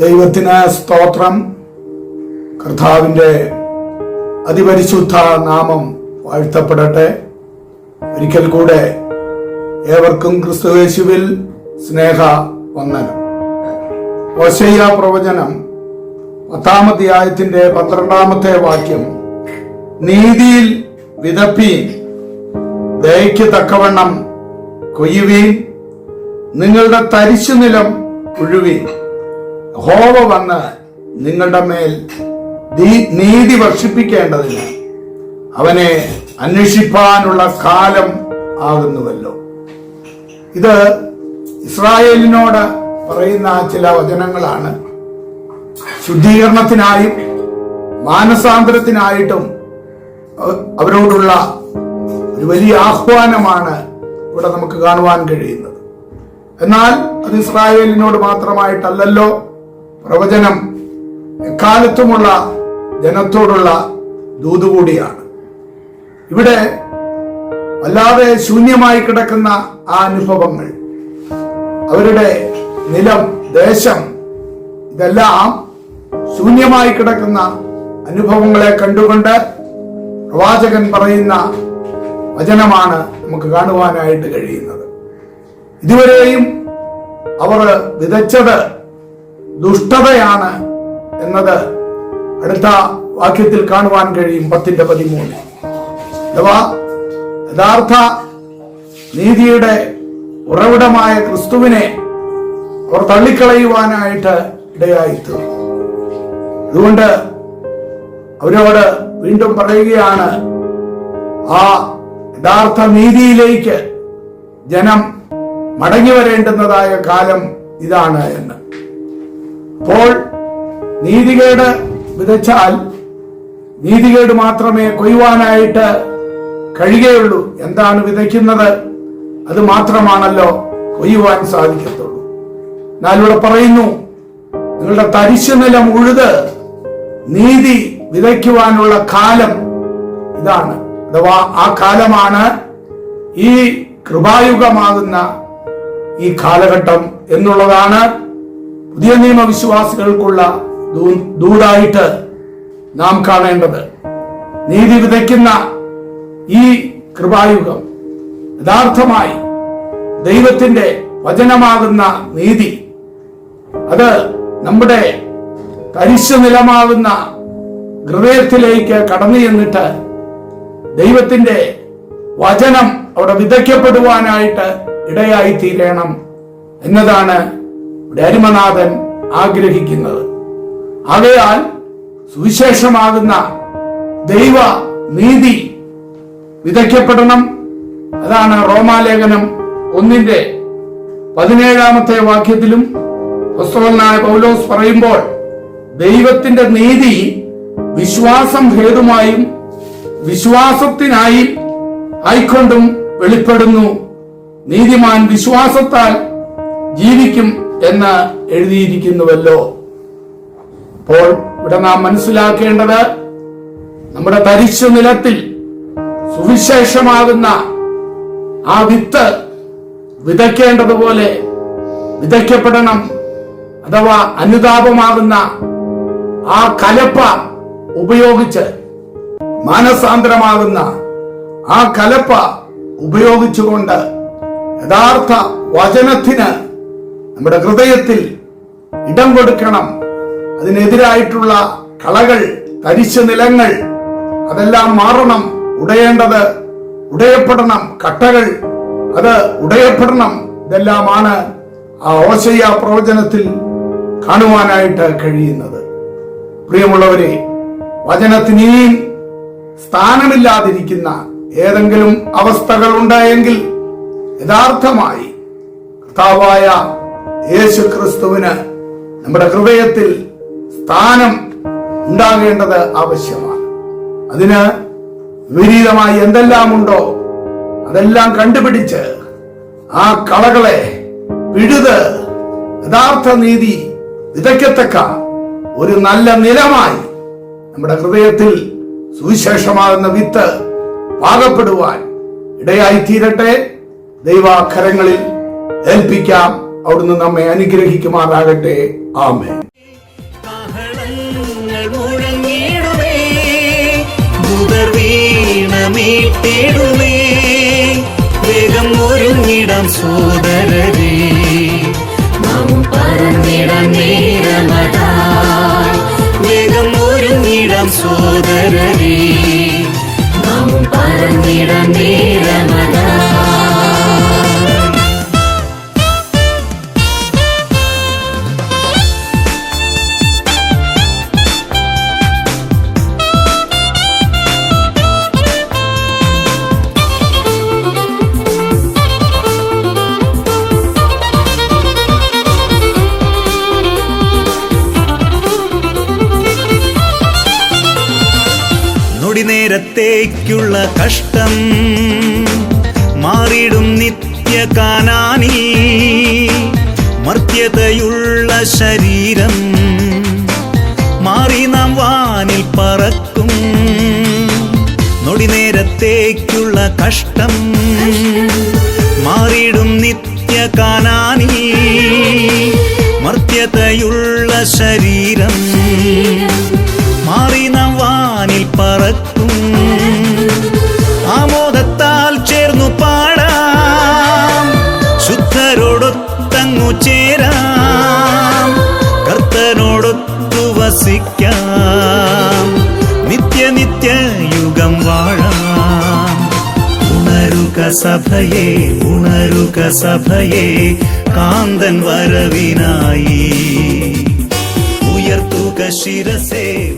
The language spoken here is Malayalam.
ദൈവത്തിന് സ്തോത്രം. കർത്താവിന്റെ അതിപരിശുദ്ധ നാമം വാഴ്ത്തപ്പെടട്ടെ. ഒരിക്കൽ കൂടെ ഏവർക്കും ക്രിസ്തുവേശുവിൽ സ്നേഹ വന്ദനം. ഓശയ്യ പ്രവചനം പത്താമധ്യായത്തിന്റെ പന്ത്രണ്ടാമത്തെ വാക്യം. നീതിയിൽ വിതപ്പീൻ ദയയ്ക്ക് തക്കവണ്ണം കൊയ്യുവീൻ. നിങ്ങളുടെ തരിശു നിലം ഹോവ വന്ന് നിങ്ങളുടെ മേൽ നീതി വർഷിപ്പിക്കേണ്ടതിന് അവനെ അന്വേഷിപ്പാനുള്ള കാലം ആകുന്നുവല്ലോ. ഇത് ഇസ്രായേലിനോട് പറയുന്ന ചില വചനങ്ങളാണ്. ശുദ്ധീകരണത്തിനായും മാനസാന്തരത്തിനായിട്ടും അവ- അവരോടുള്ള ഒരു വലിയ ആഹ്വാനമാണ് ഇവിടെ നമുക്ക് കാണുവാൻ കഴിയുന്നത്. എന്നാൽ അത് ഇസ്രായേലിനോട് മാത്രമായിട്ടല്ലല്ലോ. പ്രവചനം എക്കാലത്തുമുള്ള ജനത്തോടുള്ള ദൂതുകൂടിയാണ്. ഇവിടെ വല്ലാതെ ശൂന്യമായി കിടക്കുന്ന ആ അനുഭവങ്ങൾ അവരുടെ നിലം ദേശം ഇതെല്ലാം ശൂന്യമായി കിടക്കുന്ന അനുഭവങ്ങളെ കണ്ടുകൊണ്ട് പ്രവാചകൻ പറയുന്ന വചനമാണ് നമുക്ക് കാണുവാനായിട്ട് കഴിയുന്നത്. ഇതുവരെയും അവർ വിതച്ചത് ദുഷ്ടതയാണ് എന്നത് അടുത്ത വാക്യത്തിൽ കാണുവാൻ കഴിയും പത്തിന്റെ പതിമൂന്ന് അഥവാ യഥാർത്ഥ നീതിയുടെ ഉറവിടമായ ക്രിസ്തുവിനെ അവർ തള്ളിക്കളയുവാനായിട്ട് ഇടയായിത്തീർന്നു. അതുകൊണ്ട് അവരോട് വീണ്ടും പറയുകയാണ് ആ യഥാർത്ഥ നീതിയിലേക്ക് ജനം മടങ്ങി വരേണ്ടുന്നതായ കാലം ഇതാണ് എന്ന്. അപ്പോൾ നീതികേട് വിതച്ചാൽ നീതികേട് മാത്രമേ കൊയ്യുവാനായിട്ട് കഴിയുകയുള്ളൂ. എന്താണ് വിതയ്ക്കുന്നത്? അത് മാത്രമാണല്ലോ കൊയ്യുവാൻ സാധിക്കത്തുള്ളൂ. എന്നാൽ ഇവിടെ പറയുന്നു നിങ്ങളുടെ തരിശു നിലം ഉഴുത് നീതി വിതയ്ക്കുവാനുള്ള കാലം ഇതാണ്. അഥവാ ആ കാലമാണ് ഈ കൃപായുഗമാകുന്ന ഈ കാലഘട്ടം എന്നുള്ളതാണ് പുതിയ നിയമവിശ്വാസികൾക്കുള്ള വിശ്വാസികൾക്കുള്ള നാം കാണേണ്ടത് നീതി വിതയ്ക്കുന്ന ഈ കൃപായുഗം യഥാർത്ഥമായി ദൈവത്തിന്റെ വചനമാകുന്ന നീതി അത് നമ്മുടെ തരിശു നിലമാകുന്ന ഹൃദയത്തിലേക്ക് കടന്നു ചെന്നിട്ട് ദൈവത്തിന്റെ വചനം അവിടെ വിതയ്ക്കപ്പെടുവാനായിട്ട് ഇടയായി തീരണം എന്നതാണ് ഇവിടെ ആഗ്രഹിക്കുന്നത്. ആകയാൽ സുവിശേഷമാകുന്ന ദൈവ നീതി വിതയ്ക്കപ്പെടണം. അതാണ് റോമാലേഖനം ഒന്നിന്റെ പതിനേഴാമത്തെ വാക്യത്തിലും പുസ്തകനായ പൗലോസ് പറയുമ്പോൾ ദൈവത്തിന്റെ നീതി വിശ്വാസം ഹേതുമായും വിശ്വാസത്തിനായി ആയിക്കൊണ്ടും വെളിപ്പെടുന്നു. നീതിമാൻ വിശ്വാസത്താൽ ജീവിക്കും എന്ന് എഴുതിയിരിക്കുന്നുവല്ലോ. അപ്പോൾ ഇവിടെ നാം മനസ്സിലാക്കേണ്ടത് നമ്മുടെ തരിശു നിലത്തിൽ സുവിശേഷമാകുന്ന ആ വിത്ത് വിതയ്ക്കേണ്ടതുപോലെ വിതയ്ക്കപ്പെടണം അഥവാ അനുതാപമാകുന്ന ആ കലപ്പ ഉപയോഗിച്ച് മാനസാന്തരമാകുന്ന ആ കലപ്പ ഉപയോഗിച്ചുകൊണ്ട് യഥാർത്ഥ വചനത്തിന് നമ്മുടെ ഹൃദയത്തിൽ ഇടം കൊടുക്കണം. അതിനെതിരായിട്ടുള്ള കളകൾ തരിച്ച നിലങ്ങൾ അതെല്ലാം മാറണം. ഉടയേണ്ടത് ഉടയപ്പെടണം. കട്ടകൾ അത് ഉടയപ്പെടണം. ഇതെല്ലാമാണ് ആ ഓശയ്യ പ്രവചനത്തിൽ കാണുവാനായിട്ട് കഴിയുന്നത്. പ്രിയമുള്ളവരെ വചനത്തിനിയും സ്ഥാനമില്ലാതിരിക്കുന്ന ഏതെങ്കിലും അവസ്ഥകൾ ഉണ്ടായെങ്കിൽ യഥാർത്ഥമായി കർത്താവായ യേശു ക്രിസ്തുവിന് നമ്മുടെ ഹൃദയത്തിൽ സ്ഥാനം ഉണ്ടാകേണ്ടത് ആവശ്യമാണ്. അതിന് വിപരീതമായി എന്തെല്ലാം ഉണ്ടോ അതെല്ലാം കണ്ടുപിടിച്ച് ആ കളകളെ പിഴുത് യഥാർത്ഥ നീതി വിതയ്ക്കത്തക്ക ഒരു നല്ല നിലമായി നമ്മുടെ ഹൃദയത്തിൽ സുവിശേഷമാകുന്ന വിത്ത് പാകപ്പെടുവാൻ ഇടയായി തീരട്ടെ ദൈവാഖരങ്ങളിൽ ഏൽപ്പിക്കാം. അവിടുന്ന് നമ്മെ അനുഗ്രഹിക്കുമാറാകട്ടെ. ആമേ വേഗം ഒരുങ്ങിടാം സോദരരേ നാം പറന്നിടാൻ നേരമതായി വേഗം ഒരുങ്ങിടാം സോദരരേ നാം പറന്നിടാൻ നേരമതായി നേരത്തേക്കുള്ള കഷ്ടം മാറിടും നിത്യ കാനാനി. മർത്യതയുള്ള ശരീരം മാറി നാം വാനിൽ പറക്കും. നൊടി നേരത്തേക്കുള്ള കഷ്ടം മാറിടും നിത്യ കാനാനി. മർത്യതയുള്ള ശരീരം മാറി നാം വാനിൽ പറക്കും. സഭയെ ഉണരുക സഭയെ കാന്തൻ വരവിനായി. ഉയർത്തുക ശിരസേ